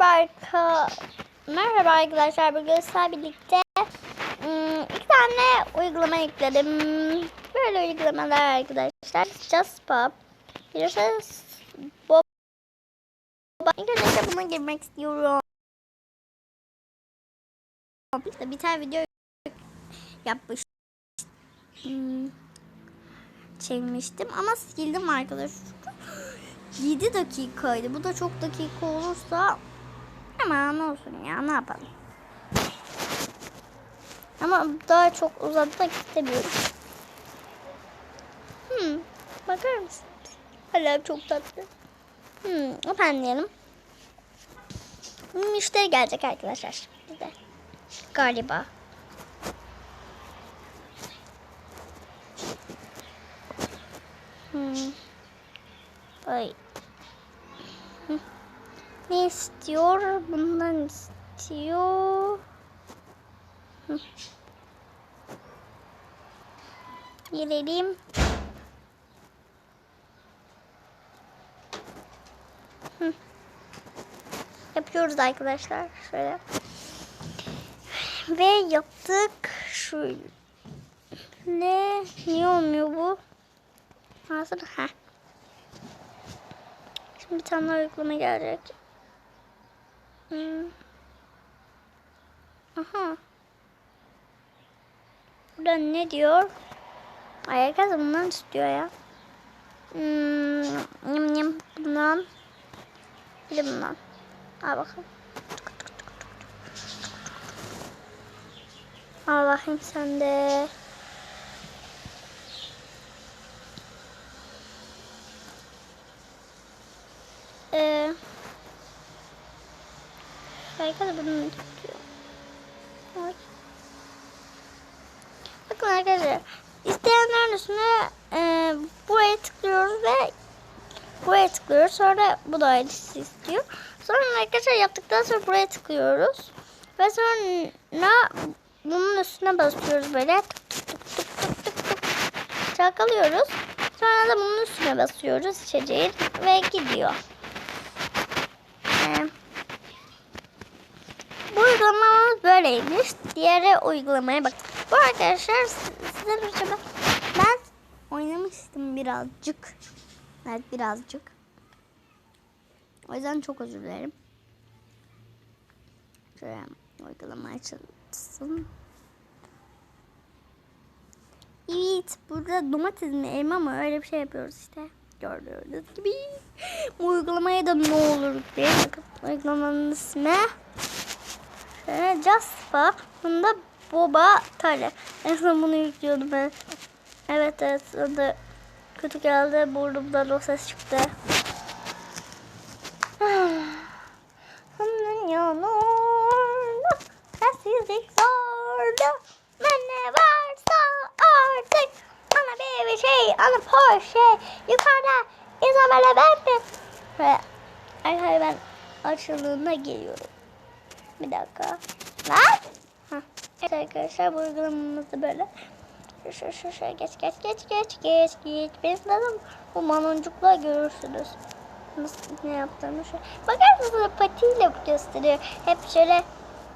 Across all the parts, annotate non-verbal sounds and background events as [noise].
Merhaba. Merhaba arkadaşlar. Bugün sizlerle birlikte ım, iki tane uygulama yükledim. Böyle uygulamalar arkadaşlar. Just Pop. Birisi Boba. İlk önce buna girmek istiyorum. Bir tane video yapmış. Hmm, çekmiştim ama sildim arkadaşlar. [laughs] 7 dakikaydı. Bu da çok dakika olursa hemen olsun ya ne yapalım. Ama daha çok uzatmak istemiyorum. Hmm, bakar mısın? Hala çok tatlı. Hmm, efendim. Müşteri gelecek arkadaşlar. Bize. Galiba. Hmm. Ay. Ne istiyor? Bundan istiyor. Gelelim. Yapıyoruz arkadaşlar. Şöyle. Ve yaptık. Şöyle. Niye olmuyor bu? Hazır. Heh. Şimdi bir tane uygulama gelecek. Hmm. Aha. Burada ne diyor? Ay herkes bundan istiyor ya. Hmm. Yım yım bundan. Bir de bundan. Al bakalım. Al bakayım sen de. Ee, Da bunu tutuyor. Bakın arkadaşlar. İsteyenlerin üstüne e, buraya tıklıyoruz ve buraya tıklıyoruz. Sonra bu da aynısı istiyor. Sonra arkadaşlar yaptıktan sonra buraya tıklıyoruz. Ve sonra bunun üstüne basıyoruz böyle. Tık tık tık tık tık tık tık. Çalkalıyoruz. Sonra da bunun üstüne basıyoruz içeceğin ve gidiyor. Ee, uygulamamız böyleymiş. Diğeri uygulamaya bak. Bu arkadaşlar size bir. Ben oynamıştım birazcık. Evet birazcık. O yüzden çok özür dilerim. Şöyle uygulama açılsın. Evet burada domates mi elma mı öyle bir şey yapıyoruz işte. Gördüğünüz gibi. Bu uygulamaya da ne olur diye bakın. Uygulamanın ismi. Jaspa. Bunda Boba Tale. En son bunu yüklüyordum ben. Evet evet. Adı kötü geldi. Burnumdan o ses çıktı. Yanında sessizlik zorda Ne varsa artık Ana bir şey Ana Porsche Yukarıda Isabella ben mi? Ve Ay ben açıldığında geliyorum. Bir dakika. Lan? Hah. Evet arkadaşlar bu uygulamamız da böyle. Şu şu şu geç geç geç geç geç geç. Ben sanırım bu manoncukla görürsünüz. Nasıl ne yaptığımı şu. Bakar mısınız patiyle gösteriyor. Hep şöyle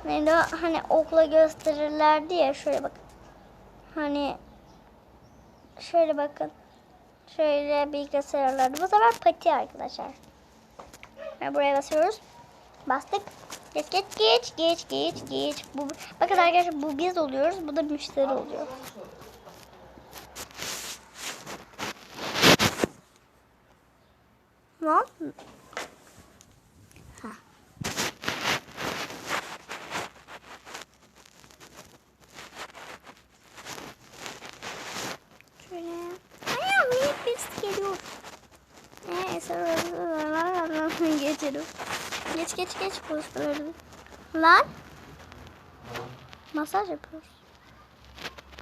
neydi o? hani okla gösterirlerdi ya şöyle bak. Hani şöyle bakın. Şöyle bilgisayarlarda. Bu sefer pati arkadaşlar. Buraya basıyoruz. Bastık. Geç geç geç geç geç geç. Bu, bakın arkadaşlar bu biz oluyoruz. Bu da müşteri oluyor. Lan. Ha. Şöyle. Ayağım hep birisi geliyor. Neyse. Geçelim. Geç geç geç postları. Lan. Masaj yapıyoruz.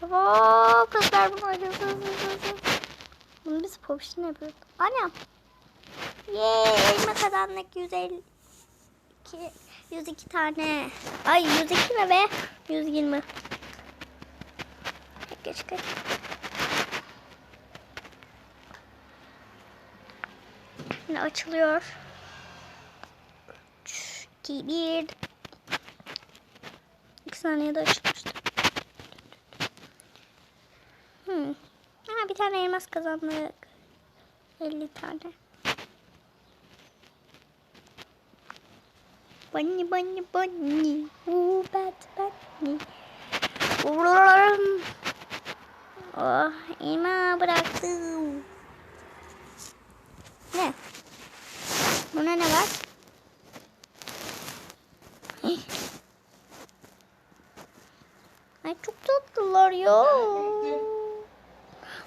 Oo, kızlar bunu oynuyorsunuz. Bunu biz popşin yapıyoruz. Annem. Yeee elma kazandık 152 102 tane. Ay 102 mi be? 120. Geç geç. Şimdi açılıyor. 2, 1. 2 saniyede açılmıştı. Hmm. Ha, bir tane elmas kazandık. 50 tane. Bunny bunny bunny. Ooh, bad bunny. Oh, elma bıraktım. Ne? Buna ne var? Ay çok tatlılar ya.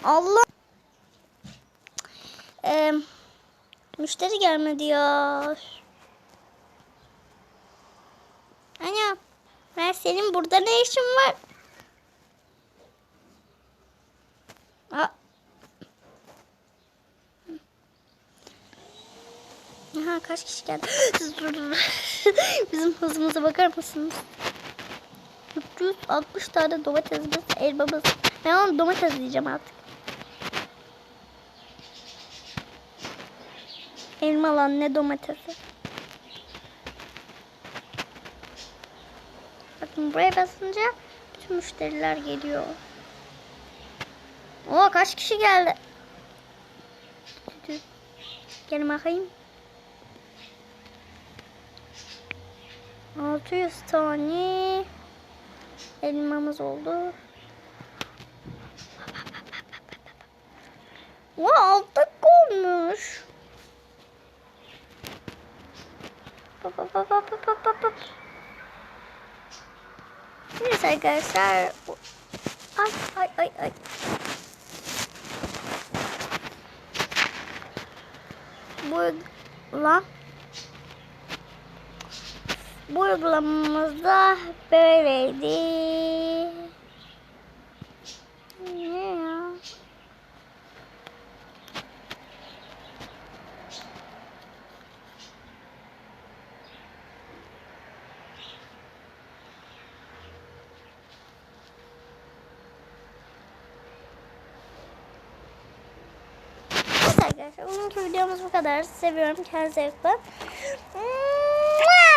Allah. Ee, müşteri gelmedi ya. Ana. Ben senin burada ne işin var? Kaç kişi geldi? [laughs] [laughs] Bizim hızımıza bakar mısınız? 360 tane domatesimiz, elmamız. Ben onu domates diyeceğim artık. Elma lan ne domatesi. Bakın buraya basınca bütün müşteriler geliyor. Oo kaç kişi geldi? Gelin bakayım. 600 tane elmamız oldu. Wow, alt dakika olmuş. Neyse arkadaşlar. Ay ay ay ay. Bu lan bu uygulamamızda böyleydi. Ne ya? Arkadaşlar bugünkü videomuz bu kadar. Seviyorum. Kendinize iyi bakın.